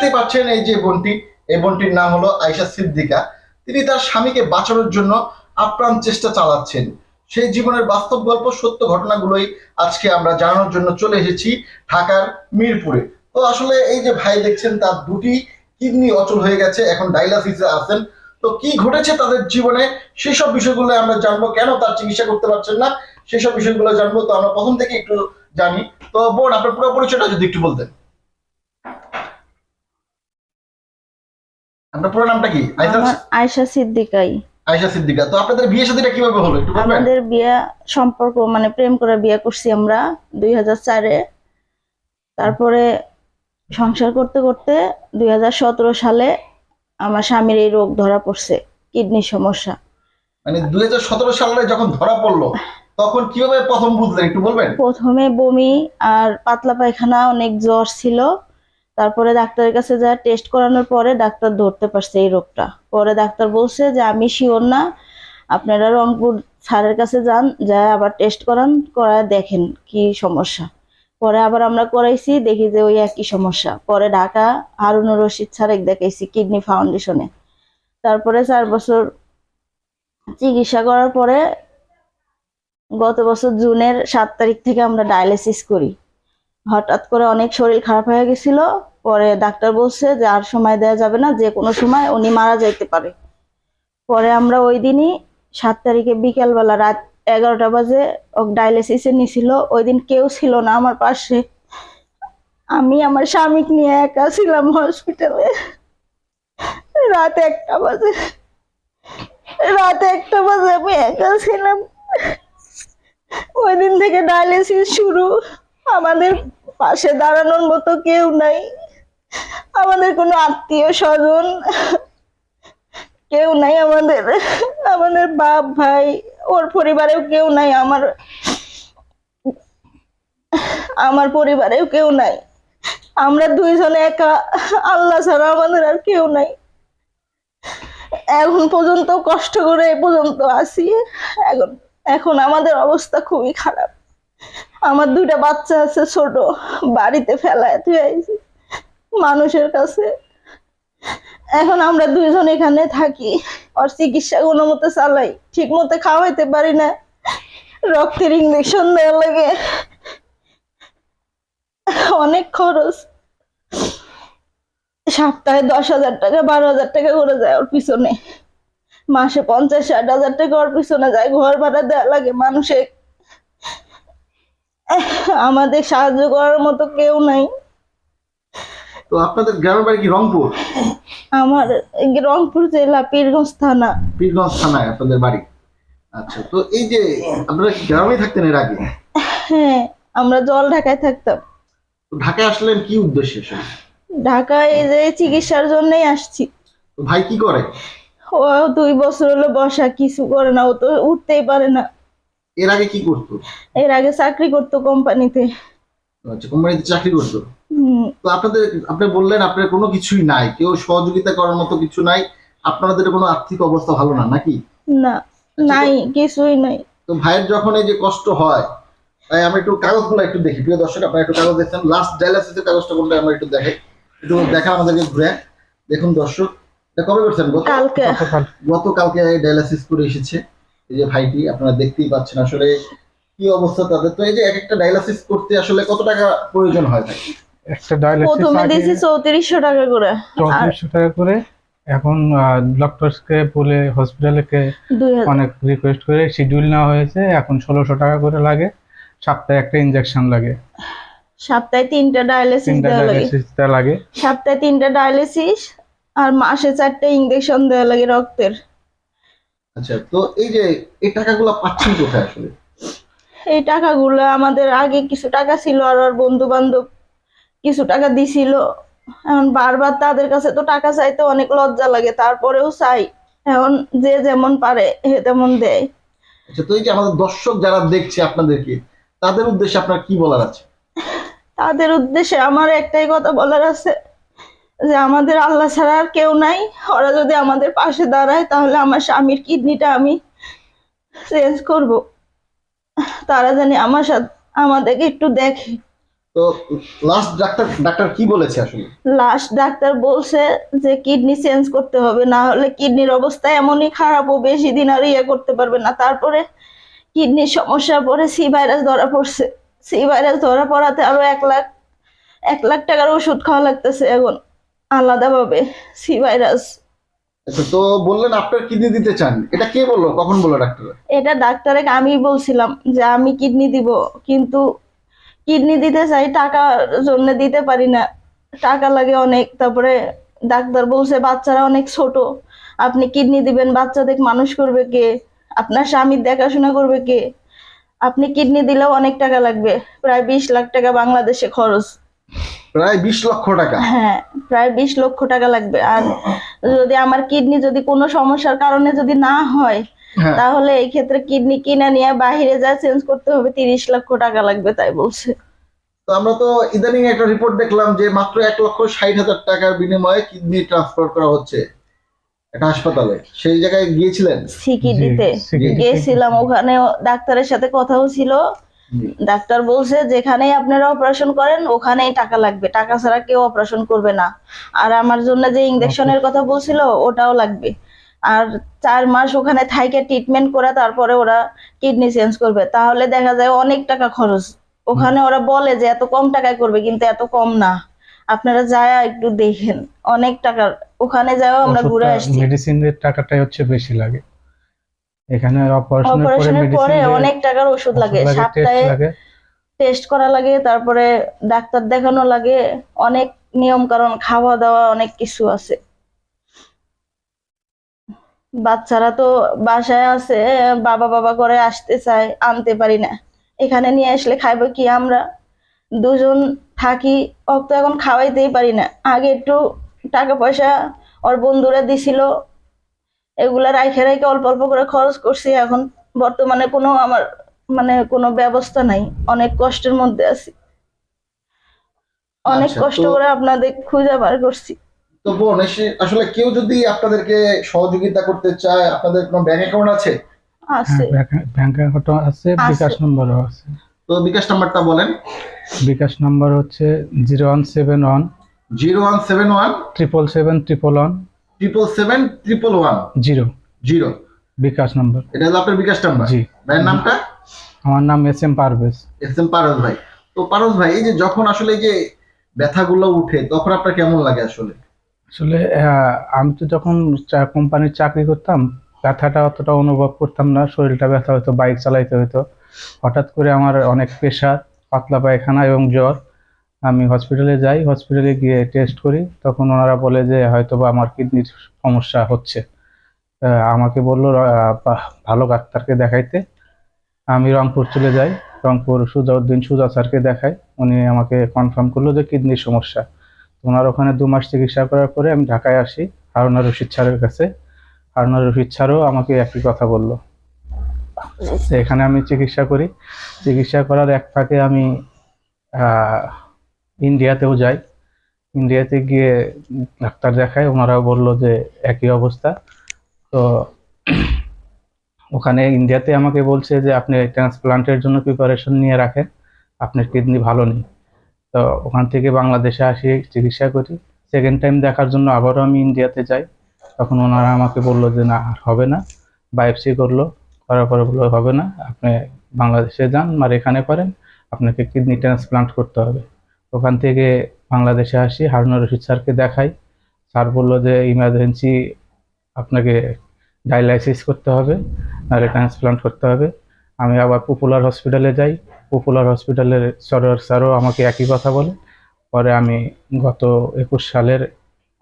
দেখতে পাচ্ছেন এই যে বোনটি। এই বোনটির নাম হলো আয়শা সিদ্দিকা। তিনি তার স্বামীকে বাঁচানোর জন্য আপ্রাণ চেষ্টা চালাচ্ছেন। সেই জীবনের বাস্তব গল্প, সত্য ঘটনাগুলোই আজকে আমরা জানানোর জন্য চলে এসেছি ঢাকার মিরপুরে। তো আসলে এই যে ভাই দেখছেন, তার দুটি কিডনি অচল হয়ে গেছে, এখন ডায়ালাসিসে আছেন। তো কি ঘটেছে তাদের জীবনে? সেসব বিষয়গুলো আমরা জানব। কেন তার চিকিৎসা করতে পারছেন না? সেসব বিষয়গুলো জানব। তো আমরা প্রথম থেকে একটু জানি। তো বোন, আপনার পুরো পরিচয়টা যদি একটু বলতেন। আপনার পুরো নামটা কি? আয়শা সিদ্দিকাই। আয়শা সিদ্দিকা। তো আপনাদের বিয়ে কীভাবে হলো? একটু বলবেন? আমাদের বিয়ে সম্পর্ক মানে প্রেম করে বিয়ে করছি আমরা দুই হাজার চারে। তারপরে সংসার করতে করতে দুই হাজার সতেরো সালে আমার স্বামীর এই রোগ ধরা পড়ছে কিডনির সমস্যা। মানে দুই হাজার সতেরো সালে যখন ধরা পড়ল তখন কীভাবে প্রথম বুঝলেন? একটু বলবেন? প্রথমে বমি আর পাতলা পায়খানা অনেক জ্বর ছিল। তারপরে ডাক্তারের কাছে যা টেস্ট করানোর পরে ডাক্তার ধরতে পারছে এই রোগটা। পরে ডাক্তার বলছে যে, আমি শিওর না। আপনারা রংপুর স্যারের কাছে যান, যা আবার টেস্ট করান, করায় দেখেন কি সমস্যা। পরে আবার আমরা করাইছি, দেখি যে ওই একই সমস্যা। পরে ঢাকা হারুনুর রশিদ স্যারেক দেখাইছি কিডনি ফাউন্ডেশনে। তারপরে চার বছর চিকিৎসা করার পরে গত বছর জুনের সাত তারিখ থেকে আমরা ডায়ালিসিস করি। হঠাৎ করে অনেক শরীর খারাপ হয়ে গেছিল। পরে ডাক্তার বলছে যে আর সময় দেওয়া যাবে না, যে কোনো সময় উনি মারা যাইতে পারে। পরে আমরা ওই দিনই সাত তারিখে বিকেলবেলা রাত এগারোটা বাজে ডায়ালিসিসে নিছিল। ওই দিন কেউ ছিল না আমার পাশে। আমি আমার স্বামীকে নিয়ে একা ছিলাম হসপিটালে রাত একটা বাজে। রাত একটা বাজে, আমি একা ছিলাম। ওই দিন থেকে ডায়ালিসিস শুরু। আমাদের পাশে দাঁড়ানোর মতো কেউ নাই। আমাদের কোনো আত্মীয় স্বজন, কেউ নাই আমাদের। আমাদের বাপ ভাই, ওর পরিবারেও কেউ নাই, আমার আমার পরিবারেও কেউ নাই। আমরা দুইজনে একা, আল্লাহ ছাড়া আমাদের আর কেউ নাই। এখন পর্যন্ত কষ্ট করে এ পর্যন্ত আছি। এখন এখন আমাদের অবস্থা খুবই খারাপ। আমার দুইটা বাচ্চা আছে ছোট, বাড়িতে ফেলায় তুই আইছি। মানুষের কাছে। এখন আমরা দুইজন এখানে থাকি, ওর চিকিৎসা কোনো মতো চালাই ঠিক মতো খাওয়াইতে পারি না। রক্তের ইঞ্জেকশন দেওয়া লাগে। অনেক খরচ। সপ্তাহে দশ হাজার টাকা, বারো হাজার টাকা করে যায় ওর পিছনে। মাসে পঞ্চাশ, ষাট হাজার টাকা ওর পিছনে যায়, ঘর ভাড়া দেওয়া লাগে মানুষের। আমাদের সাহায্য করার মতো কেউ নাই। তো আপনাদের গ্রামের বাড়ি কি রংপুর? আমার রংপুর জেলা পীরগঞ্জ থানা। পীরগঞ্জ থানায় আপনাদের বাড়ি। আচ্ছা তো এই যে আপনারা কি গ্রামেই থাকতেন এর আগে? হ্যাঁ আমরা জল ঢাকায় থাকতাম। তো ঢাকায় আসলেন কি উদ্দেশ্যে? ঢাকায় এই যে চিকিৎসার জন্যই আসছি। তো ভাই কি করে? ও দুই বছর হলো বসা কিছু করে না ও তো উঠতেই পারে না। এর আগে কি করতো? এর আগে চাকরি করতো কোম্পানিতে। আচ্ছা কোম্পানিতে চাকরি করতো? তো আপনাদের আপনি বললেন আপনার কোনো কিছুই নাই কেউ সহযোগিতা করার মতো কিছু নাই আপনাদের কোনো আর্থিক অবস্থা ভালো না নাকি? না নাই কিছুই নাই। তো ভাইয়ের যখন এই যে কষ্ট হয় তাই আমরা একটু কাগজগুলো একটু দেখি প্রিয় দর্শক আপনারা একটু কাগজ দেখছেন। লাস্ট ডায়ালিসিসের কাগজটা কোনটা আমরা একটু দেখাই একটু দেখা আমাদেরকে ঘুরে। দেখুন দর্শক এটা কবে করছেন? গত কালকে। গতকালকে ডায়ালিসিস করে এসেছে। এই যে ভাইটি আপনারা দেখতেই পাচ্ছেন আসলে কি অবস্থা তাদের। তো এই যে এক একটা ডায়ালাসিস করতে আসলে কত টাকা প্রয়োজন হয় থাকে একটা ডায়ালিসিস প্রথমে দিয়েছি চৌত্রিশশো টাকা করে। আর চৌত্রিশশো টাকা করে। এখন ডক্টরসকে বলে হসপিটালকে অনেক রিকোয়েস্ট করে শিডিউল নেওয়া হয়েছে। এখন ষোলোশো টাকা করে লাগে। সপ্তাহে একটা ইনজেকশন লাগে। সপ্তাহে তিনটা ডায়ালিসিস দেওয়া লাগে। সপ্তাহে তিনটা ডায়ালিসিস আর মাসে চারটে ইঞ্জেকশন দেওয়া লাগে রক্তের। আচ্ছা তো এই যে এই টাকাগুলো পাচ্ছেন কোথায় আসলে? এই টাকাগুলো আমাদের আগে কিছু টাকা ছিল আর ওর বন্ধু বান্ধব কিছু টাকা দিছিল। এখন বারবার তাদের কাছে তো টাকা চাইতে অনেক লজ্জা লাগে তারপরেও চাই। এখন যে যেমন পারে হে তেমন দেয়। আচ্ছা তো এই যে আমাদের দর্শক যারা দেখছে আপনাদেরকে তাদের উদ্দেশ্যে আপনার কি বলার আছে? তাদের উদ্দেশ্যে আমার একটাই কথা বলার আছে যে আমাদের আল্লাহ ছাড়া আর কেউ নাই। ওরা যদি আমাদের পাশে দাঁড়ায় তাহলে আমার স্বামীর কিডনিটা আমি চেঞ্জ করব। তারা জানি আমার সাথে আমাদেরকে একটু দেখে। তো লাস্ট ডাক্তার ডাক্তার কি বলেছে আসলে? লাস্ট ডাক্তার বলছে যে কিডনি চেঞ্জ করতে হবে না হলে কিডনির অবস্থা এমনই খারাপ ও বেশি দিন আর ইয়ে করতে পারবে না। তারপরে কিডনির সমস্যা পরে সি ভাইরাস ধরা পড়ছে। সি ভাইরাস ধরা পড়াতে আরও এক লাখ এক লাখ টাকার ওষুধ খাওয়া লাগতেছে এখন আলাদাভাবে সি ভাইরাস আচ্ছা তো বললেন আপনার কিডনি দিতে চান। এটা কে বলল? কখন বলল ডাক্তার এটা ডাক্তারে আমি বলছিলাম যে আমি কিডনি দিব কিন্তু কিডনি দিতে চাই টাকার জন্য দিতে পারি না। টাকা লাগে অনেক তারপরে ডাক্তার বলছে বাচ্চারা অনেক ছোট। আপনি কিডনি দিবেন বাচ্চাদের মানুষ করবে কে? আপনার স্বামীর দেখাশোনা করবে কে? আপনি কিডনি দিলেও অনেক টাকা লাগবে প্রায় বিশ লাখ টাকা বাংলাদেশে খরচ। প্রায় বিশ লক্ষ টাকা? হ্যাঁ প্রায় বিশ লক্ষ টাকা লাগবে। আর যদি আমার কিডনি যদি কোনো সমস্যার কারণে যদি না হয় হ্যাঁ তাহলে এই ক্ষেত্রে কিডনি কিনে নিয়ে বাইরে যা চেঞ্জ করতে হবে তিরিশ লক্ষ টাকা লাগবে তাই বলছে। তো আমরা তো ইদানিং একটা রিপোর্ট দেখলাম যে মাত্র এক লক্ষ ষাট হাজার টাকার বিনিময়ে কিডনি ট্রান্সফার করা হচ্ছে একটা হাসপাতালে। সেই জায়গায় গিয়েছিলেন? সিকি জি, দিতে সিকি- গেছিলাম ওখানে ডাক্তারের সাথে কথাও ছিল। ডাক্তার বলছে যেখানেই আপনারা অপারেশন করেন ওখানেই টাকা লাগবে। টাকা ছাড়া কেউ অপারেশন করবে না। আর আমার জন্য যে ইঞ্জেকশনের কথা বলছিল ওটাও লাগবে। আর চার মাস ওখানে থাইকে ট্রিটমেন্ট করে তারপরে ওরা কিডনি চেঞ্জ করবে। তাহলে দেখা যায় অনেক টাকা খরচ। ওখানে ওরা বলে যে এত কম টাকায় করবে কিন্তু এত কম না। আপনারা যায় একটু দেখেন অনেক টাকার ওখানে যাও আমরা ঘুরে আসছি। মেডিসিনের টাকাটাই হচ্ছে বেশি লাগে। এখানে অপারেশনের পরে অনেক টাকার ওষুধ লাগে। সপ্তাহে টেস্ট করা লাগে তারপরে ডাক্তার দেখানো লাগে। অনেক নিয়ম কারণ খাওয়া দাওয়া অনেক কিছু আছে। বাচ্চারা তো বাসায় আছে বাবা বাবা করে আসতে চায় আনতে পারি না। এখানে নিয়ে আসলে খাইবো কি আমরা? দুজন থাকি ওক তো এখন খাওয়াইতেই পারি না। আগে একটু টাকা পয়সা ওর বন্ধুরা দিছিল এগুলা রাইখে রাইখে অল্প অল্প করে খরচ করছি। এখন বর্তমানে কোনো আমার মানে কোনো ব্যবস্থা নাই অনেক কষ্টের মধ্যে আছি। অনেক আচ্ছা, কষ্ট করে আপনাদের খুঁজে বার করছি। তো বোন এসে- আসলে কেউ যদি আপনাদেরকে সহযোগিতা করতে চায় আপনাদের কোনো ব্যাংক অ্যাকাউন্ট আছে? আছে। ব্যাংক অ্যাকাউন্ট আছে। বিকাশ নম্বরও আছে। তো বিকাশ নাম্বারটা বলেন। বিকাশ নাম্বার হচ্ছে zero one seven one zero one seven one triple seven triple one triple seven triple one zero. Zero. BKash number. এটা হলো আপনার বিকাশ নাম্বার। জি। ভাইয়ের নামটা? আমার নাম S M Parvez. S M পারস ভাই। তো পারস ভাই এই যে যখন আসলে এই যে ব্যথাগুলো উঠে তখন আপনার কেমন লাগে আসলে? আসলে আমি তো যখন কোম্পানির চাকরি করতাম, ব্যথাটা অতটা অনুভব করতাম না, শরীরটা ব্যথা হতো বাইক চালাইতে হতো হঠাৎ করে আমার অনেক প্রেশার, পাতলা পায়খানা এবং জ্বর। আমি হসপিটালে যাই, হসপিটালে গিয়ে টেস্ট করি। তখন ওনারা বলে যে হয়তো বা আমার কিডনির সমস্যা হচ্ছে। আমাকে বলল ভালো ডাক্তারকে দেখাইতে। আমি রংপুর চলে যাই। রংপুর সুজাউদ্দিন সুজা স্যারকে দেখাই। উনি আমাকে কনফার্ম করল যে, কিডনির সমস্যা। ওনার ওখানে দু মাস চিকিৎসা করার পরে আমি ঢাকায় আসি হারুনা রশিদ স্যারের কাছে। হারুনা রশিদ স্যারও আমাকে একই কথা বলল। এখানে আমি চিকিৎসা করি। চিকিৎসা করার এক ফাঁকে আমি ইন্ডিয়াতেও যাই। ইন্ডিয়াতে গিয়ে ডাক্তার দেখায়। ওনারাও বলল যে একই অবস্থা। তো ওখানে ইন্ডিয়াতে আমাকে বলছে যে আপনি ট্রান্সপ্লান্টের জন্য প্রিপারেশন নিয়ে রাখেন। আপনার কিডনি ভালো নেই। তো ওখান থেকে বাংলাদেশে আসি, চিকিৎসা করি। সেকেন্ড টাইম দেখার জন্য আবারও আমি ইন্ডিয়াতে যাই। তখন ওনারা আমাকে বলল যে, না হবে না। বায়োপসি করল, করার পরে বলল, হবে না, আপনি বাংলাদেশে যান, আর এখানে করেন, আপনাকে কিডনি ট্রান্সপ্লান্ট করতে হবে। ওখান থেকে বাংলাদেশে আসি, হারুনা রশিদ স্যারকে দেখাই। স্যার বলল যে ইমার্জেন্সি আপনাকে ডায়ালাইসিস করতে হবে, নাহলে ট্রান্সপ্লান্ট করতে হবে। আমি আবার পপুলার হসপিটালে যাই। পপুলার হসপিটালের সরোয়ার স্যারও আমাকে একই কথা বলে পরে আমি গত একুশ সালের,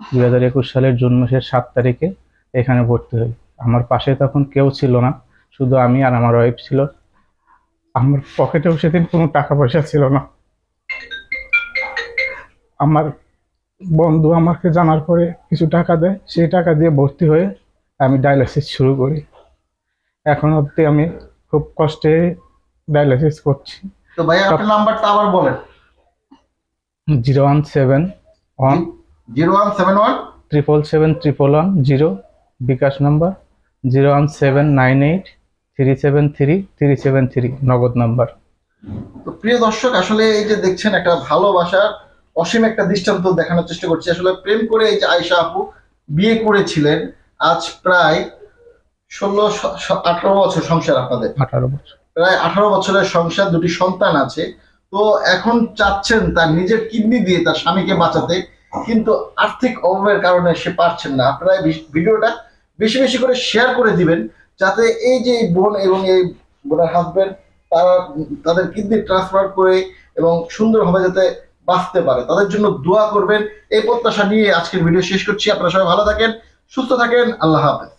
দুই হাজার একুশ সালের জুন মাসের সাত তারিখে এখানে ভর্তি হই। আমার পাশে তখন কেউ ছিল না, শুধু আমি আর আমার ওয়াইফ ছিল। আমার পকেটেও সেদিন কোনো টাকা পয়সা ছিল না। আমার বন্ধু আমাকে জানার পরে কিছু টাকা দেয়, সেই টাকা দিয়ে ভর্তি হয়ে আমি ডায়ালিসিস শুরু করি। এখন অবধি আমি খুব কষ্টে ডায়ালিসিস করছি। তো ভাই আপনার নাম্বারটা আবার বলেন। Zero one seven one zero one seven one triple seven triple one zero bKash number zero one seven nine eight three seven three three seven three Nagad number. তো প্রিয় দর্শক আসলে এই যে দেখছেন একটা ভালোবাসার অসীম একটা দৃষ্টান্ত দেখানোর চেষ্টা করছি। আসলে প্রেম করে এই যে আয়শা আপু বিয়ে করেছিলেন আজ প্রায় ষোলো আঠারো বছর সংসার আপনাদের। আঠারো বছর। প্রায় আঠারো বছরের সংসার, দুটি সন্তান আছে। তো এখন চাচ্ছেন তার নিজের কিডনি দিয়ে তার স্বামীকে বাঁচাতে, কিন্তু আর্থিক অভাবের কারণে সে পারছেন না। আপনারা ভিডিওটা বেশি বেশি করে শেয়ার করে দিবেন, যাতে এই যে বোন এবং এই বোনের হাজবেন্ড তারা তাদের কিডনি ট্রান্সফার করে এবং সুন্দরভাবে যাতে বাঁচতে পারে। তাদের জন্য দোয়া করবেন। এই প্রত্যাশা নিয়ে আজকের ভিডিও শেষ করছি। আপনারা সবাই ভালো থাকেন, সুস্থ থাকেন। আল্লাহ হাফেজ।